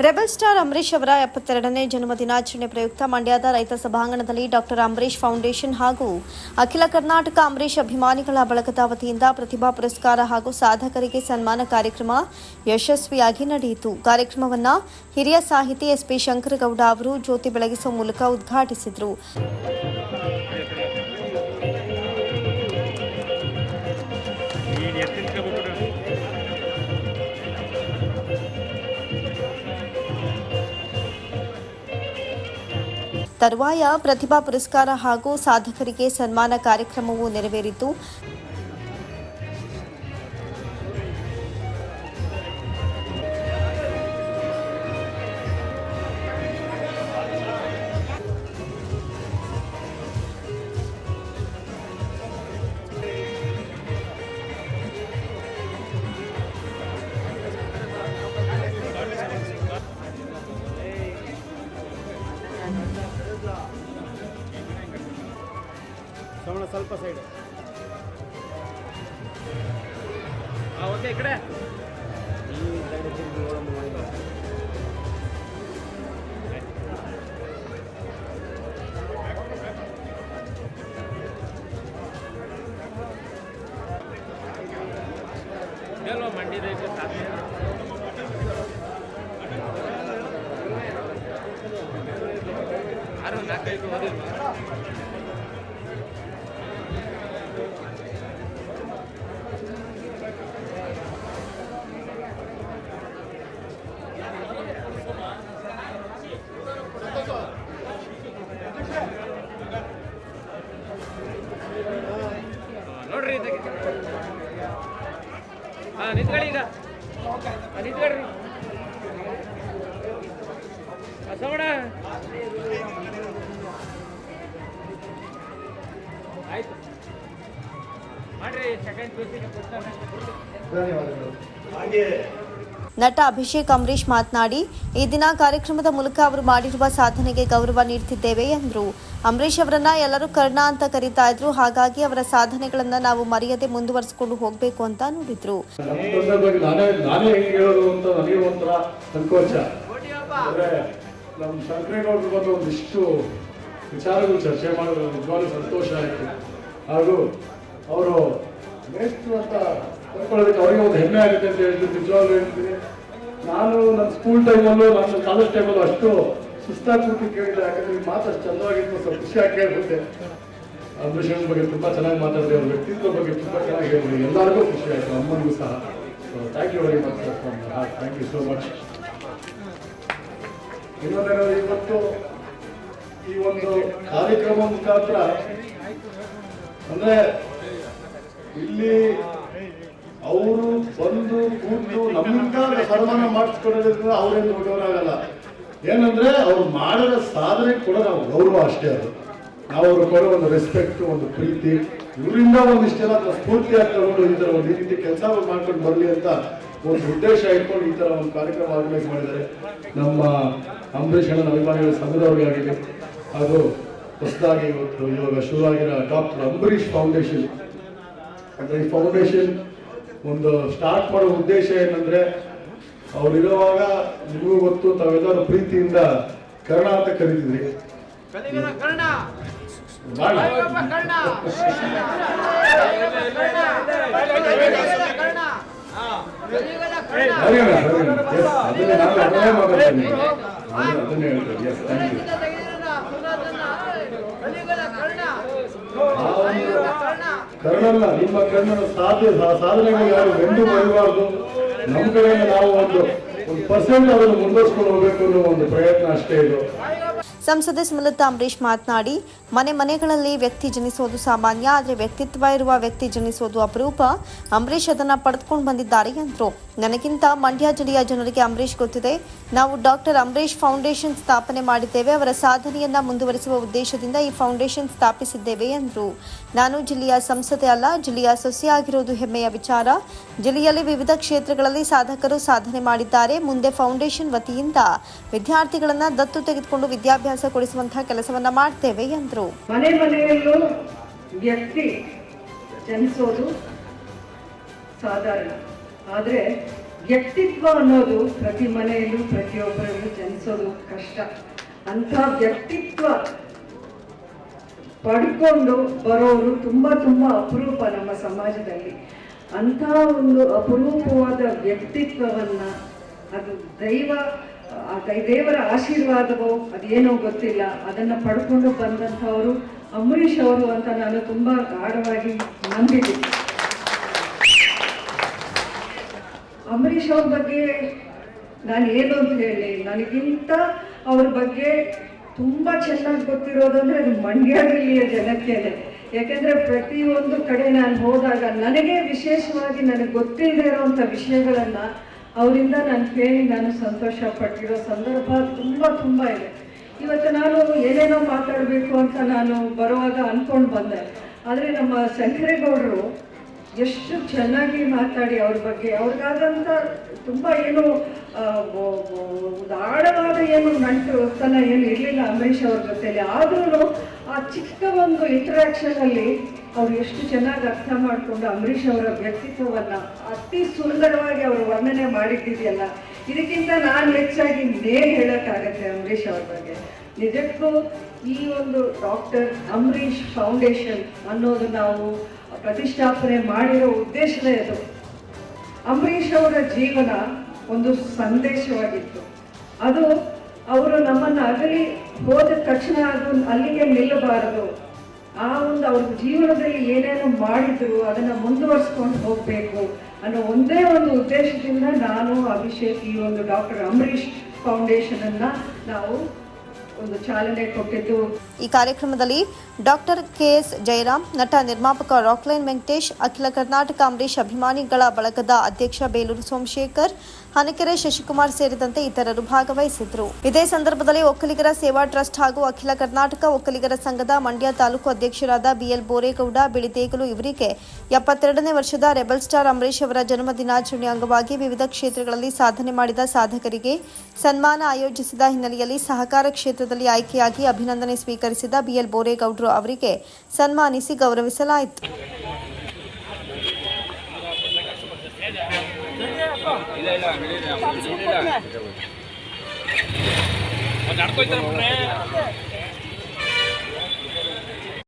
Rebel star Ambareesh ಅವರ ಎಪ್ಪತ್ತೆರಡನೇ ಜನ್ಮ ದಿನಾಚರಣೆ ಪ್ರಯುಕ್ತ ಮಂಡ್ಯದ ರೈತ ಸಭಾಂಗಣದಲ್ಲಿ ಡಾಕ್ಟರ್ ಅಂಬರೀಶ್ ಫೌಂಡೇಶನ್ ಹಾಗೂ ಅಖಿಲ ಕರ್ನಾಟಕ ಅಂಬರೀಶ್ ಅಭಿಮಾನಿಗಳ ಬಳಗದ ವತಿಯಿಂದ ಪ್ರತಿಭಾ ಪುರಸ್ಕಾರ ಹಾಗೂ ಸಾಧಕರಿಗೆ ಸನ್ಮಾನ ಕಾರ್ಯಕ್ರಮ ಯಶಸ್ವಿಯಾಗಿ ನಡೆಯಿತು. ಕಾರ್ಯಕ್ರಮವನ್ನು ಹಿರಿಯ ಸಾಹಿತಿ ಎಸ್ಪಿ ಶಂಕರಗೌಡ ಅವರು ಜ್ಯೋತಿ ಬೆಳಗಿಸುವ ಮೂಲಕ ಉದ್ಘಾಟಿಸಿದರು. ತರುವಾಯ ಪ್ರತಿಭಾ ಪುರಸ್ಕಾರ ಹಾಗೂ ಸಾಧಕರಿಗೆ ಸನ್ಮಾನ ಕಾರ್ಯಕ್ರಮವು ನೆರವೇರಿತು. ಸ್ವಲ್ಪ ಸೈಡ್ ಹಾಂ ಓಕೆ ಈ ಕಡೆ. ಈ ಸೈಡ್ ತಿರುಗಿ ನೋಡಮ್ಮ ಮಾಡಿ ಇದಲ್ವಾ ಮಂಡ್ಯದ ಸಾಧ್ಯ ಆರು ನಾಲ್ಕೈದು ಓದಿಲ್ವಾ ಇದಕ್ಕೆ ಹಾ ನಿಂತ್ಕೊಳ್ಳಿ ಈಗ. ನಿಂತ್ಕೊಳ್ರಿ. ಆಯ್ತು. ಮಾಡ್ರಿ ಸೆಕೆಂಡ್ ಪೀಸಿಗೆ ನಟ ಅಭಿಷೇಕ್ ಅಂಬರೀಶ್ ಮಾತನಾಡಿ, ಈ ದಿನ ಕಾರ್ಯಕ್ರಮದ ಮೂಲಕ ಅವರು ಮಾಡಿರುವ ಸಾಧನೆಗೆ ಗೌರವ ನೀಡುತ್ತಿದ್ದೇವೆ ಎಂದರು. ಅಂಬರೀಶ್ ಅವರನ್ನ ಎಲ್ಲರೂ ಕರ್ಣ ಅಂತ ಕರೀತಾ ಇದ್ರು. ಹಾಗಾಗಿ ಅವರ ಸಾಧನೆಗಳನ್ನ ನಾವು ಮರೆಯದೆ ಮುಂದುವರಿಸಿಕೊಂಡು ಹೋಗಬೇಕು ಅಂತ ನುಡಿದ್ರು. ಹೆಂಗೆ ಅವರು ಮೇಷ್ಟ್ರು ಅಂತ ಕರ್ಕೊಳ್ಳೋದಕ್ಕೆ ಅವರಿಗೆ ಒಂದು ಹೆಮ್ಮೆ ಆಗುತ್ತೆ ಅಂತ ಹೇಳಿದ್ರು ನಿಜವಾಗ್ಲೂ ಹೇಳ್ತೀನಿ. ನಾನು ನನ್ನ ಸ್ಕೂಲ್ ಟೈಮಲ್ಲೂ ನನ್ನ ಕಾಲೇಜ್ ಟೈಮಲ್ಲೂ ಅಷ್ಟು ಸುಸ್ತಾಗಿ ಕೂತು ಕೇಳಿಲ್ಲ. ಯಾಕಂದ್ರೆ ಮಾತು ಅಷ್ಟು ಚಂದವಾಗಿತ್ತು, ಸ್ವಲ್ಪ ಖುಷಿಯಾಗಿ ಕೇಳಿಬಿಟ್ಟೆ. ಅಂಬರೀಷನ್ ಬಗ್ಗೆ ತುಂಬ ಚೆನ್ನಾಗಿ ಮಾತಾಡಿದೆ, ಅವ್ರ ವ್ಯಕ್ತಿತ್ವ ಬಗ್ಗೆ ತುಂಬ ಚೆನ್ನಾಗಿ ಹೇಳಿದ್ರು ಎಲ್ಲರಿಗೂ ಖುಷಿ ಆಯಿತು, ಅಮ್ಮನಿಗೂ ಸಹ. Thank you very much thank you so much ಇನ್ನೊಂದೇನೋ ಇವತ್ತು ಈ ಒಂದು ಕಾರ್ಯಕ್ರಮ ಮುಖಾಂತರ ಅಂದ್ರೆ ಇಲ್ಲಿ ಅವರು ಬಂದು ಕೂತು ನಮ್ಮಿಂದ ಸನ್ಮಾನ ಮಾಡಿಸ್ಕೊಡೋದ್ರಿಂದ ಅವ್ರೇನು ದೊಡ್ಡವರಾಗಲ್ಲ. ಏನಂದ್ರೆ ಅವ್ರು ಮಾಡಿದ ಸಾಧನೆ ಕೂಡ ನಾವು ಗೌರವ ಅಷ್ಟೇ ಅದು. ನಾವು ಅವ್ರು ಕೊಡೋ ಒಂದು ರೆಸ್ಪೆಕ್ಟ್ ಒಂದು ಪ್ರೀತಿ, ಇವರಿಂದ ಒಂದಿಷ್ಟೆಲ್ಲ ಜನ ಸ್ಫೂರ್ತಿಯಾಗಿ ತಗೊಂಡು ಈ ತರ ಒಂದು ಈ ರೀತಿ ಕೆಲಸ ಮಾಡ್ಕೊಂಡು ಬರಲಿ ಅಂತ ಒಂದು ಉದ್ದೇಶ ಇಟ್ಕೊಂಡು ಈ ತರ ಒಂದು ಕಾರ್ಯಕ್ರಮ ಆರ್ಗನೈಸ್ ಮಾಡಿದ್ದಾರೆ. ನಮ್ಮ ಅಂಬರೀಷ್ ಅಣ್ಣನ ಅಭಿಮಾನಿಗಳ ಸಂಘದವ್ರಿಗೆ ಆಗಿದೆ ಹಾಗೂ ಹೊಸದಾಗಿ ಇವತ್ತು ಇವಾಗ ಶುರುವಾಗಿರೋ ಡಾಕ್ಟರ್ ಅಂಬರೀಷ್ ಫೌಂಡೇಶನ್ ಅಂದ್ರೆ ಈ ಫೌಂಡೇಶನ್ ಒಂದು ಸ್ಟಾರ್ಟ್ ಮಾಡೋ ಉದ್ದೇಶ ಏನಂದ್ರೆ ಅವ್ರಿರುವಾಗ ನಿಮಗೂ ಗೊತ್ತು ತಾವೆಲ್ಲರೂ ಪ್ರೀತಿಯಿಂದ ಕರ್ಣ! ಅಂತ ಕರೀತಿದ್ರಿ. ಆ ಕರ್ಣಲ್ಲ ನಿಮ್ಮ ಕರ್ಣನ ಸಾಧ್ಯ ಸಾಧನೆಗಳು ಯಾರು ಬೆಂದು ಬರಬಾರ್ದು. ನಮ್ಮ ಕಡೆಯಿಂದ ನಾವು ಒಂದು ಒಂದು ಪರ್ಸೆಂಟ್ ಅದನ್ನು ಮುಂದುವರ್ಸ್ಕೊಂಡು ಹೋಗ್ಬೇಕು ಅನ್ನೋ ಒಂದು ಪ್ರಯತ್ನ ಅಷ್ಟೇ ಇದು. ಸಂಸದೆ ಸುಮಲತಾ ಅಂಬರೀಶ್ ಮಾತನಾಡಿ, ಮನೆ ಮನೆಗಳಲ್ಲಿ ವ್ಯಕ್ತಿ ಜನಿಸೋದು ಸಾಮಾನ್ಯ, ಆದರೆ ವ್ಯಕ್ತಿತ್ವ ಇರುವ ವ್ಯಕ್ತಿ ಜನಿಸೋದು ಅಪರೂಪ. ಅಂಬರೀಶ್ ಅದನ್ನು ಪಡೆದುಕೊಂಡು ಬಂದಿದ್ದಾರೆ ಎಂದರು ನನಗಿಂತ ಮಂಡ್ಯ ಜಿಲ್ಲೆಯ ಜನರಿಗೆ ಅಂಬರೀಶ್ ಗೊತ್ತಿದೆ. ನಾವು ಡಾಕ್ಟರ್ ಅಂಬರೀಶ್ ಫೌಂಡೇಶನ್ ಸ್ಥಾಪನೆ ಮಾಡಿದ್ದೇವೆ. ಅವರ ಸಾಧನೆಯನ್ನು ಮುಂದುವರಿಸುವ ಉದ್ದೇಶದಿಂದ ಈ ಫೌಂಡೇಶನ್ ಸ್ಥಾಪಿಸಿದ್ದೇವೆ ಎಂದರು ನಾನು ಜಿಲ್ಲೆಯ ಸಂಸದೆ ಅಲ್ಲ, ಜಿಲ್ಲೆಯ ಸೊಸೆಯಾಗಿರೋದು ಹೆಮ್ಮೆಯ ವಿಚಾರ. ಜಿಲ್ಲೆಯಲ್ಲಿ ವಿವಿಧ ಕ್ಷೇತ್ರಗಳಲ್ಲಿ ಸಾಧಕರು ಸಾಧನೆ ಮಾಡಿದ್ದಾರೆ. ಮುಂದೆ ಫೌಂಡೇಶನ್ ವತಿಯಿಂದ ವಿದ್ಯಾರ್ಥಿಗಳನ್ನು ದತ್ತು ತೆಗೆದುಕೊಂಡು ವಿದ್ಯಾಭ್ಯಾಸ ಕೊಡಿಸುವಂತಹ ಕೆಲಸವನ್ನ ಮಾಡ್ತೇವೆ ಎಂದರು. ಮನೆ ಮನೆಯಲ್ಲೂ ವ್ಯಕ್ತಿ ಜನಿಸೋದು ಸಾಧಾರಣ. ಆದರೆ ವ್ಯಕ್ತಿತ್ವ ಅನ್ನೋದು ಪ್ರತಿ ಮನೆಯಲ್ಲೂ, ಪ್ರತಿಯೊಬ್ಬರಲ್ಲೂ ಜನಿಸೋದು ಕಷ್ಟ. ಅಂಥ ವ್ಯಕ್ತಿತ್ವ ಪಡ್ಕೊಂಡು ಬರೋರು ತುಂಬ ತುಂಬ ಅಪರೂಪ ನಮ್ಮ ಸಮಾಜದಲ್ಲಿ. ಅಂತ ಒಂದು ಅಪರೂಪವಾದ ವ್ಯಕ್ತಿತ್ವವನ್ನ, ಅದು ದೈವ ಆ ಕೈ ದೇವರ ಆಶೀರ್ವಾದವೋ, ಅದೇನೋ ಗೊತ್ತಿಲ್ಲ. ಅದನ್ನು ಪಡ್ಕೊಂಡು ಬಂದಂಥವರು ಅಂಬರೀಷ್ ಅವರು ಅಂತ ನಾನು ತುಂಬ ಗಾಢವಾಗಿ ನಂಬಿದ್ದೀನಿ ಅಂಬರೀಷ್ ಅವ್ರ ಬಗ್ಗೆ ನಾನು ಏನು ಅಂತ ಹೇಳಿ, ನನಗಿಂತ ಅವ್ರ ಬಗ್ಗೆ ತುಂಬ ಚೆನ್ನಾಗಿ ಗೊತ್ತಿರೋದು ಅಂದ್ರೆ ಅದು ಮಂಡ್ಯ ಜಿಲ್ಲೆಯ ಯಾಕೆಂದರೆ ಪ್ರತಿಯೊಂದು ಕಡೆ ನಾನು ಹೋದಾಗ ನನಗೆ ವಿಶೇಷವಾಗಿ ನನಗೆ ಗೊತ್ತಿಲ್ಲದೆ ಇರೋವಂಥ ವಿಷಯಗಳನ್ನ ಅವರಿಂದ ನಾನು ಕೇಳಿ ನಾನು ಸಂತೋಷ ಪಟ್ಟಿರೋ ಸಂದರ್ಭ ತುಂಬ ತುಂಬ ಇದೆ. ಇವತ್ತು ನಾನು ಏನೇನೋ ಮಾತಾಡಬೇಕು ಅಂತ ನಾನು ಬರುವಾಗ ಅಂದ್ಕೊಂಡು ಬಂದೆ. ಆದರೆ ನಮ್ಮ ಶಂಕರೇಗೌಡರು ಎಷ್ಟು ಚೆನ್ನಾಗಿ ಮಾತಾಡಿ ಅವ್ರ ಬಗ್ಗೆ. ಅವ್ರಿಗಾದಂಥ ತುಂಬ ಏನು ಆಳವಾದ ಏನು ನಂಟು ತನ ಏನು ಇರಲಿಲ್ಲ ಅಂಬರೀಷ್ ಅವ್ರ ಜೊತೆಯಲ್ಲಿ. ಆದ್ರೂ ಆ ಚಿಕ್ಕ ಒಂದು ಇಂಟ್ರಾಕ್ಷನಲ್ಲಿ ಅವ್ರು ಎಷ್ಟು ಚೆನ್ನಾಗಿ ಅರ್ಥ ಮಾಡಿಕೊಂಡು ಅಂಬರೀಷ್ ಅವರ ವ್ಯಕ್ತಿತ್ವವನ್ನು ಅತಿ ಸುಂದರವಾಗಿ ಅವರು ವರ್ಣನೆ ಮಾಡಿದ್ದಿದೆಯಲ್ಲ ಇದಕ್ಕಿಂತ ನಾನು ಹೆಚ್ಚಾಗಿ ಇನ್ನೇನು ಹೇಳೋಕ್ಕಾಗತ್ತೆ ಅಂಬರೀಷ್ ಅವ್ರ ಬಗ್ಗೆ? ನಿಜಕ್ಕೂ ಈ ಒಂದು ಡಾಕ್ಟರ್ ಅಂಬರೀಷ್ ಫೌಂಡೇಶನ್ ಅನ್ನೋದು ನಾವು ಪ್ರತಿಷ್ಠಾಪನೆ ಮಾಡಿರೋ ಉದ್ದೇಶವೇ ಅದು. ಅಂಬರೀಷ್ ಅವರ ಜೀವನ ಒಂದು ಸಂದೇಶವಾಗಿತ್ತು. ಅದು ಅವರು ನಮ್ಮನ್ನ ಅಗಲಿ ಹೋದ ತಕ್ಷಣ ಅದು ಅಲ್ಲಿಗೆ ನಿಲ್ಲಬಾರದು. ಆ ಒಂದು ಅವ್ರ ಜೀವನದಲ್ಲಿ ಏನೇನು ಮಾಡಿದ್ರು, ಅದನ್ನ ಮುಂದುವರಿಸ್ಕೊಂಡು ಹೋಗ್ಬೇಕು ಅನ್ನೋ ಒಂದೇ ಒಂದು ಉದ್ದೇಶದಿಂದ ನಾನು ಅಭಿಷೇಕ್, ಈ ಒಂದು ಡಾಕ್ಟರ್ ಅಂಬರೀಷ್ ಫೌಂಡೇಶನ್ ಅನ್ನ ನಾವು ಒಂದು ಚಾಲನೆ ಕೊಟ್ಟಿದ್ದು. ಈ ಕಾರ್ಯಕ್ರಮದಲ್ಲಿ ಡಾಕ್ಟರ್ ಕೆಎಸ್ ಜಯರಾಮ್, ನಟ ನಿರ್ಮಾಪಕ ರಾಕ್ಲೈನ್ ವೆಂಕಟೇಶ್, ಅಖಿಲ ಕರ್ನಾಟಕ ಅಂಬರೀಷ್ ಅಭಿಮಾನಿಗಳ ಬಳಗದ ಅಧ್ಯಕ್ಷ ಬೇಲೂರು ಸೋಮಶೇಖರ್ ಹನಕೆರೆ ಶಶಿಕುಮಾರ್ ಸೇರಿದಂತೆ ಇತರರು ಭಾಗವಹಿಸಿದ್ರು. ಇದೇ ಸಂದರ್ಭದಲ್ಲಿ ಒಕ್ಕಲಿಗರ ಸೇವಾ ಟ್ರಸ್ಟ್ ಹಾಗೂ ಅಖಿಲ ಕರ್ನಾಟಕ ಒಕ್ಕಲಿಗರ ಸಂಘದ ಮಂಡ್ಯ ತಾಲೂಕು ಅಧ್ಯಕ್ಷರಾದ ಬಿಎಲ್ ಬೋರೇಗೌಡ ಬಿಳಿದೇಗಲು ಇವರಿಗೆ ಎಪ್ಪತ್ತೆರಡನೇ ವರ್ಷದ ರೆಬಲ್ ಸ್ಟಾರ್ ಅಂಬರೀಷ್ ಅವರ ಜನ್ಮ ದಿನಾಚರಣೆ ಅಂಗವಾಗಿ ವಿವಿಧ ಕ್ಷೇತ್ರಗಳಲ್ಲಿ ಸಾಧನೆ ಮಾಡಿದ ಸಾಧಕರಿಗೆ ಸನ್ಮಾನ ಆಯೋಜಿಸಿದ ಹಿನ್ನೆಲೆಯಲ್ಲಿ ಸಹಕಾರ ಕ್ಷೇತ್ರದಲ್ಲಿ ಆಯ್ಕೆಯಾಗಿ ಅಭಿನಂದನೆ ಸ್ವೀಕರಿಸಿದ ಬಿಎಲ್ ಬೋರೇಗೌಡರು ಅವರಿಗೆ ಸನ್ಮಾನಿಸಿ ಗೌರವಿಸಲಾಯಿತು. ಇಲ್ಲ ಇಲ್ಲ ಅವ್ರು ನಡ್ಕೊಯ್ತಾರೆ